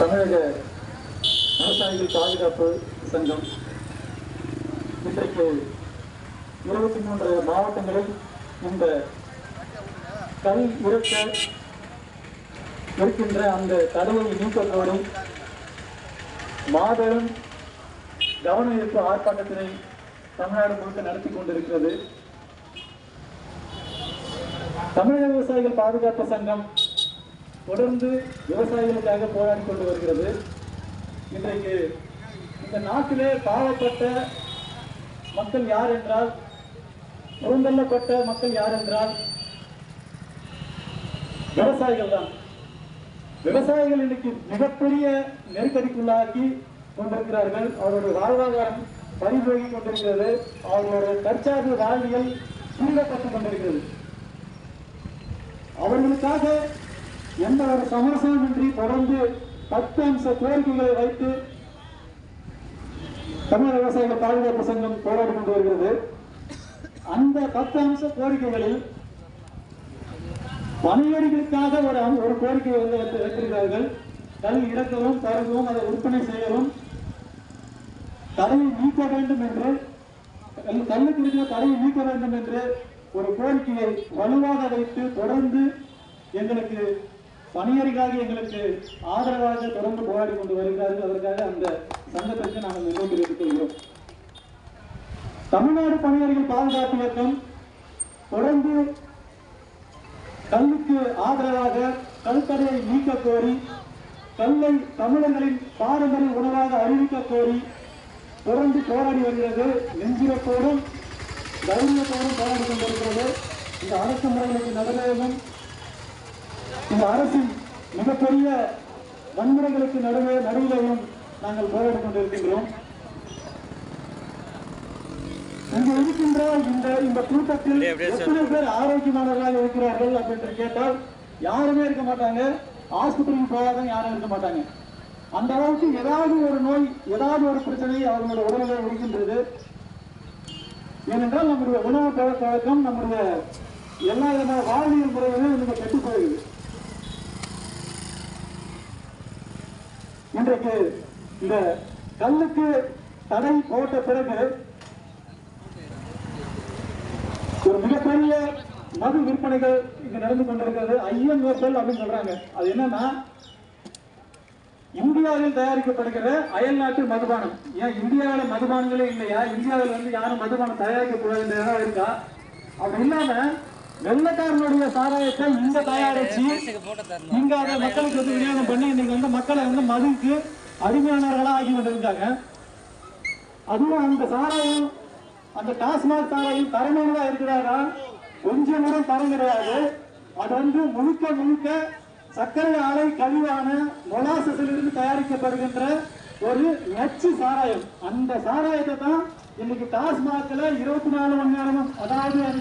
தமிழக விவசாயிகள் பாதுகாப்பு சங்கம் இன்றைக்கு இருபத்தி மூன்று மாவட்டங்களில் இந்த கல் இறக்க இருக்கின்ற அந்த தடையை நீக்க மாபெரும் கவன ஈர்ப்பு ஆர்ப்பாட்டத்தினை தமிழ்நாடு முழுக்க நடத்தி கொண்டிருக்கிறது. தமிழக விவசாயிகள் பாதுகாப்பு சங்கம் தொடர்ந்து விவசாயிகளுக்காக போராடி கொண்டு வருகிறது. இன்றைக்கு இந்த நாட்டிலே பாவப்பட்ட மக்கள் யார் என்றால் புறந்தள்ளப்பட்ட மக்கள் யார் என்றால் விவசாயிகள் தான். விவசாயிகள் இன்னைக்கு மிகப்பெரிய நெருக்கடிக்குள்ளாக்கி கொண்டிருக்கிறார்கள். அவருடைய வாழ்வாதாரம் பறிபோகி கொண்டிருக்கிறது. அவர்களுடைய தற்சார்பு வாழ்வியல் சீரப்பட்டுக் கொண்டிருக்கிறது. அவர்களுக்காக எந்த ஒரு சமரசமின்றி தொடர்ந்து பத்து அம்ச கோரிக்கைகளை வைத்து தமிழக விவசாயிகள் பாதுகாப்பு சங்கம் போராடி கொண்டு வருகிறது. அந்த பத்து அம்ச கோரிக்கைகளில் வணிகர்களுக்காக ஒரு ஒரு கோரிக்கை வந்து வைத்திருக்கிறார்கள். கல் இறக்கவும் தருகவும் அதை விற்பனை செய்யவும் தடையை நீக்க வேண்டும் என்று கல்லுக்கு இருக்கிற தடையை நீக்க வேண்டும் என்று ஒரு கோரிக்கையை வலுவாக வைத்து தொடர்ந்து எங்களுக்கு பணியறிக்காக எங்களுக்கு ஆதரவாக தொடர்ந்து போராடி கொண்டு வருகிறார்கள். அதற்காக அந்த சங்கத்திற்கு நாங்கள் நன்றி தெரிவித்துக் தமிழ்நாடு பணியாளர்கள் பாதுகாப்பு இயக்கம் தொடர்ந்து கல்லுக்கு ஆதரவாக கல்தடையை நீக்க கோரி கல்லை தமிழர்களின் பாரம்பரிய உணவாக அறிவிக்க கோரி தொடர்ந்து போராடி வருகிறது. நெஞ்சிரத்தோடும் தைரியத்தோடும் போராடி கொண்டிருக்கிறது. இந்த அரசு முறைகளுக்கு நடுவேவும் இந்த அரசின் மிகப்பெரிய வன்முறைகளுக்கு நடுவே நடுவிலேயும் நாங்கள் போராடி கொண்டிருக்கின்றோம். இங்கு இருக்கின்ற இந்த இந்த கூட்டத்தில் எத்தனை பேர் ஆரோக்கியமானவர்களாக இருக்கிறார்கள் அப்படின்னு கேட்டால் யாருமே இருக்க மாட்டாங்க. ஆஸ்பத்திரிக்கு போகாதவங்க யாரும் இருக்க மாட்டாங்க. அந்த அளவுக்கு ஏதாவது ஒரு நோய் ஏதாவது ஒரு பிரச்சனை அவர்களுடைய உடல்கள் இருக்கின்றது. ஏனென்றால் நம்முடைய உணவு பழக்க வழக்கம் நம்முடைய எல்லா விதமான வாழ்வியல் முறைகளும் நம்ம கெட்டு போகுது இன்றைக்கு இந்த கல்லுக்கு தடை போட்ட பிறகு ஒரு மிகப்பெரிய மது விற்பனைகள் இங்க நடந்து கொண்டிருக்கிறது. ஐஎம்எஸ்எல் அப்படின்னு சொல்றாங்க. அது என்னன்னா இந்தியாவில் தயாரிக்கப்படுகிற அயல் நாட்டு மதுபானம். ஏன் இந்தியாவில் மதுபானங்களே இல்லையா? இந்தியாவில் வந்து யாரும் மதுபானம் தயாரிக்க கூடாது இருக்கா? அப்படி இல்லாம வெள்ளக்காரனுடைய சாராயத்தை இங்க தயாரிச்சு இங்க அதை மக்களுக்கு வந்து விநியோகம் பண்ணி இன்னைக்கு வந்து மக்களை வந்து மதுவுக்கு அடிமையானவர்களா ஆக்கி கொண்டிருக்காங்க. அதுவும் அந்த சாராயம் அந்த டாஸ்மாக் சாராயம் தரமானதா இருக்கிறாரா கொஞ்சம் கூட தரம் கிடையாது. அது வந்து முழுக்க முழுக்க சர்க்கரை ஆலை கழிவான மொலாசஸில் இருந்து தயாரிக்கப்படுகின்ற ஒரு நச்சு சாராயம். அந்த சாராயத்தை தான் இன்னைக்கு டாஸ்மாக்ல இருபத்தி நாலு மணி நேரமும் அதாவது